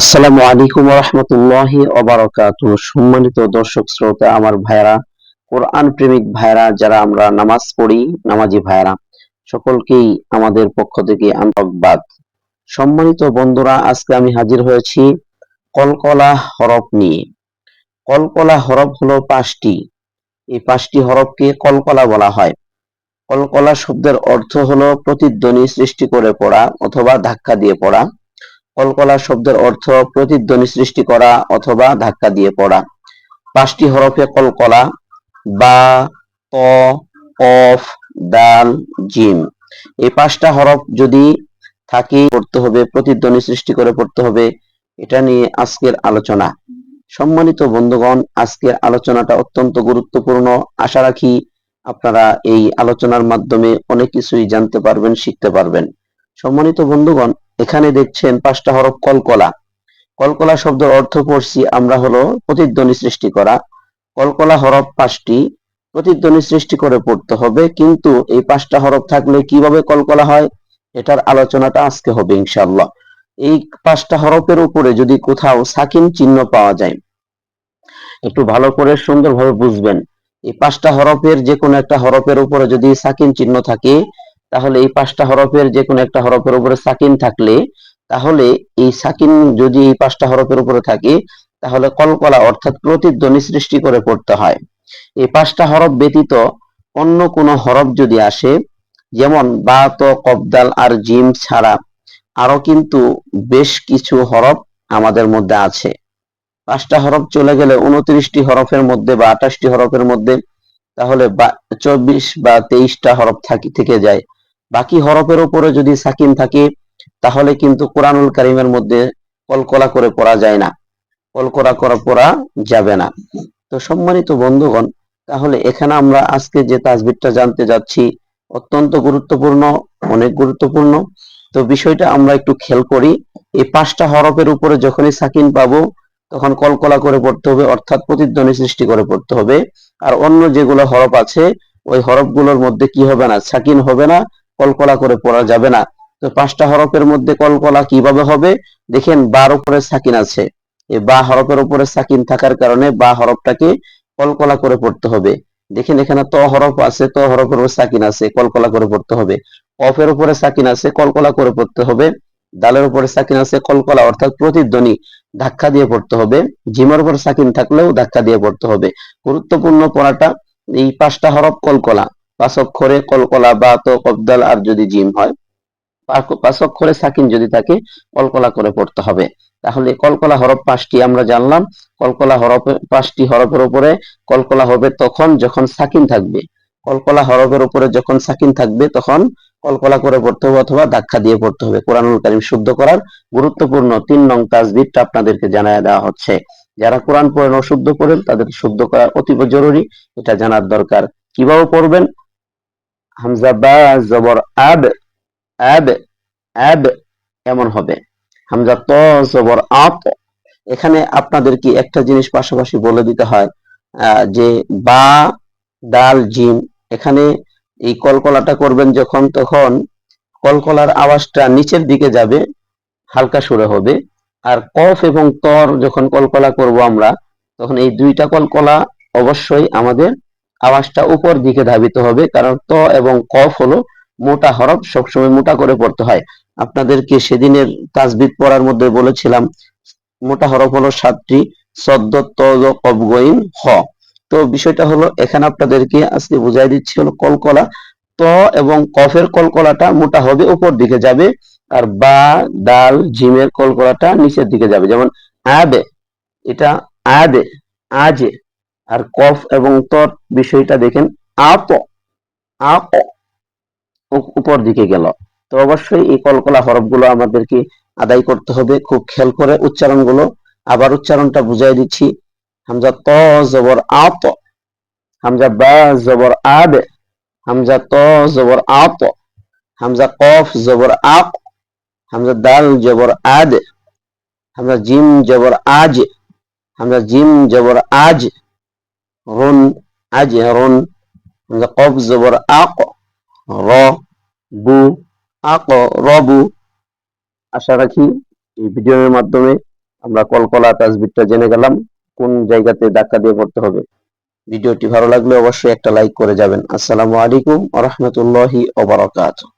আসসালামু আলাইকুম রহমতুল্লাহ অবরাকাতু সম্মানিত দর্শক, শ্রোতা, আমার ভাইরা কোরআন প্রেমিক ভাইরা যারা আমরা নামাজ পড়ি, নামাজি ভাইরা সকলকেই আমাদের পক্ষ থেকে আন্তকবাদ সম্মানিত বন্ধুরা, আজকে আমি হাজির হয়েছি কলকলা হরফ নিয়ে। কলকলা হরফ হলো পাঁচটি। এই পাঁচটি হরফকে কলকলা বলা হয়। কলকলা শব্দের অর্থ হলো প্রতিধ্বনি সৃষ্টি করে পড়া অথবা ধাক্কা দিয়ে পড়া। কলকলা শব্দের অর্থ প্রতিধ্বনি সৃষ্টি করা অথবা ধাক্কা দিয়ে পড়া। পাঁচটি হরফে কলকলা, বা, ত, কফ, দাল জিম এই পাঁচটা হরফ যদি থাকে, পড়তে হবে, প্রতিধ্বনি সৃষ্টি করে পড়তে হবে, এটা নিয়ে আজকের আলোচনা। সম্মানিত বন্ধুগণ, আজকের আলোচনাটা অত্যন্ত গুরুত্বপূর্ণ। আশা রাখি আপনারা এই আলোচনার মাধ্যমে অনেক কিছুই জানতে পারবেন, শিখতে পারবেন। সম্মানিত বন্ধুগণ এখানে দেখছেন পাঁচটা হরফ কলকলা। কলকলা শব্দের অর্থ পড়ছি আমরা হলো প্রতিধ্বনি সৃষ্টি করা। কলকলা হরফ পাঁচটি, প্রতিধ্বনি সৃষ্টি করে পড়তে হবে, কিন্তু এই পাঁচটা হরফ থাকলে কীভাবে কলকলা হয়? এটার আলোচনাটা আজকে হবে ইনশাল্লাহ এই পাঁচটা হরফের উপরে যদি কোথাও সাকিন চিহ্ন পাওয়া যায়, একটু ভালো করে সুন্দরভাবে বুঝবেন। এই পাঁচটা হরফের যে কোনো একটা হরফের উপরে যদি সাকিন চিহ্ন থাকে তাহলে এই পাঁচটা হরফের যে কোনো একটা হরফের উপরে সাকিন থাকলে, তাহলে এই সাকিন যদি এই পাঁচটা হরফের উপরে থাকে, তাহলে কলকলা অর্থাৎ প্রতিধ্বনি সৃষ্টি করে পড়তে হয়। এই পাঁচটা হরফ ব্যতীত অন্য কোনো হরফ যদি আসে, যেমন বা, তো কবদাল আর, জিম ছাড়া আরও কিন্তু বেশ কিছু হরফ আমাদের মধ্যে আছে। পাঁচটা হরফ চলে গেলে উনত্রিশটি হরফের মধ্যে বা আঠাশটি হরফের মধ্যে, তাহলে চব্বিশ বা তেইশটা হরফ থাকি, থেকে যায়। বাকি হরফের উপরে যদি সাকিন থাকে, তাহলে কিন্তু কোরআনুল কারিমের মধ্যে কলকলা করে পড়া যায় না। কলকলা করে পড়া যাবে না। তো সম্মানিত বন্ধুগণ, তাহলে এখানে আমরা আজকে যে তাজবিরটা জানতে যাচ্ছি, অত্যন্ত গুরুত্বপূর্ণ, অনেক গুরুত্বপূর্ণ। তো বিষয়টা আমরা একটু খেয়াল করি, এই পাঁচটা হরফের উপরে যখনই সাকিন পাবো, তখন কলকলা করে পড়তে হবে, অর্থাৎ প্রতিধ্বনি সৃষ্টি করে পড়তে হবে। আর অন্য যেগুলো হরফ আছে, ওই হরফগুলোর মধ্যে কি হবে না, সাকিন হবে না কলকলা করে পড়া যাবে না। তো পাঁচটা হরফের মধ্যে কলকলা কীভাবে হবে? দেখেন, বার উপরে সাকিন আছে। বা হরফের উপরে সাকিন থাকার কারণে বা হরফটাকে কলকলা করে পড়তে হবে। দেখেন, এখানে ত হরফ আছে, ত হরফের উপরে সাকিন আছে, কলকলা করে পড়তে হবে। কফের উপরে সাকিন আছে, কলকলা করে পড়তে হবে। দালের উপরে সাকিন আছে, কলকলা, অর্থাৎ প্রতিধ্বনি, ধাক্কা দিয়ে পড়তে হবে। জিমের উপর সাকিন থাকলেও ধাক্কা দিয়ে পড়তে হবে। গুরুত্বপূর্ণ পড়াটা, এই পাঁচটা হরফ কলকলা। পাঁচ অক্ষরে কলকলা বা তো কবদাল আর যদি জিম হয়, পাঁচ অক্ষরে সাকিন যদি থাকে কলকলা করে পড়তে হবে। তাহলে কলকলা হরফ পাঁচটি আমরা জানলাম। কলকলা হরফ পাঁচটি হরফের উপরে কলকলা হবে তখন যখন সাকিন থাকবে। কলকলা হরফের উপরে যখন সাকিন থাকবে তখন কলকলা করে পড়তে হবে অথবা ধাক্কা দিয়ে পড়তে হবে। কোরআনুল কারিম শুদ্ধ করার গুরুত্বপূর্ণ তিন নং তাজবিরটা আপনাদেরকে জানায় দেওয়া হচ্ছে। যারা কোরআন পড়েন অশুদ্ধ পড়েন, তাদের শুদ্ধ করা অতীব জরুরি। এটা জানার দরকার। কীভাবে পড়বেন? হামজা বা জবর আব আব আব এমন হবে। হামজা ত, জবর আত, এখানে আপনাদের কি একটা জিনিস পাশাপাশি বলে দিতে হয় যে বা, দাল জিম এখানে এই কলকলাটা করবেন যখন, তখন কলকলার আওয়াজটা নিচের দিকে যাবে, হালকা সুরে হবে, আর কফ এবং তর যখন কলকলা করব আমরা, তখন এই দুইটা কলকলা অবশ্যই আমাদের আওয়াজটা উপর দিকে ধাবিত হবে, কারণ ত এবং কফ হলো মোটা হরফ, সবসময় মোটা করে পড়তে হয়। আপনাদেরকে সেদিনের তাজবিদ পড়ার মধ্যে বলেছিলাম, মোটা হরফ হলো সাতটি, সদ্য তজ হ। তো বিষয়টা হলো, এখানে আপনাদেরকে আজকে বুঝাই দিচ্ছি হলো কলকলা। ত এবং কফের কলকলাটা মোটা হবে, উপর দিকে যাবে, আর বা, ডাল জিমের কলকলাটা নিচের দিকে যাবে। যেমন আবে এটা আদে, আজে। আর কফ এবং তর বিষয়টা দেখেন, আপ আপ উপর দিকে গেল। তো অবশ্যই এই কলকলা হরফগুলো আমাদেরকে আদায় করতে হবে। খুব খেয়াল করে উচ্চারণগুলো। আবার উচ্চারণটা বুঝাই দিচ্ছি। হামজা ত, জবর আত হামজা বা, জবর আব হামজা ত, জবর আত হামজা কফ, জবর আক হামজা দাল, জবর আদ। হামজা জিম, জবর আজ। হামজা জিম, জবর আজ। রুন আজ রুন হামজা কফ জবর আক র বু আক রবু আশা রাখি এই ভিডিওর মাধ্যমে আমরা কলকলা তাজবিরটা জেনে গেলাম, কোন জায়গাতে ধাক্কা দিয়ে পড়তে হবে। ভিডিওটি ভালো লাগলে অবশ্যই একটা লাইক করে যাবেন। আসসালামু আলাইকুম আ রহমতুল্লাহি ওবরাকাতুহ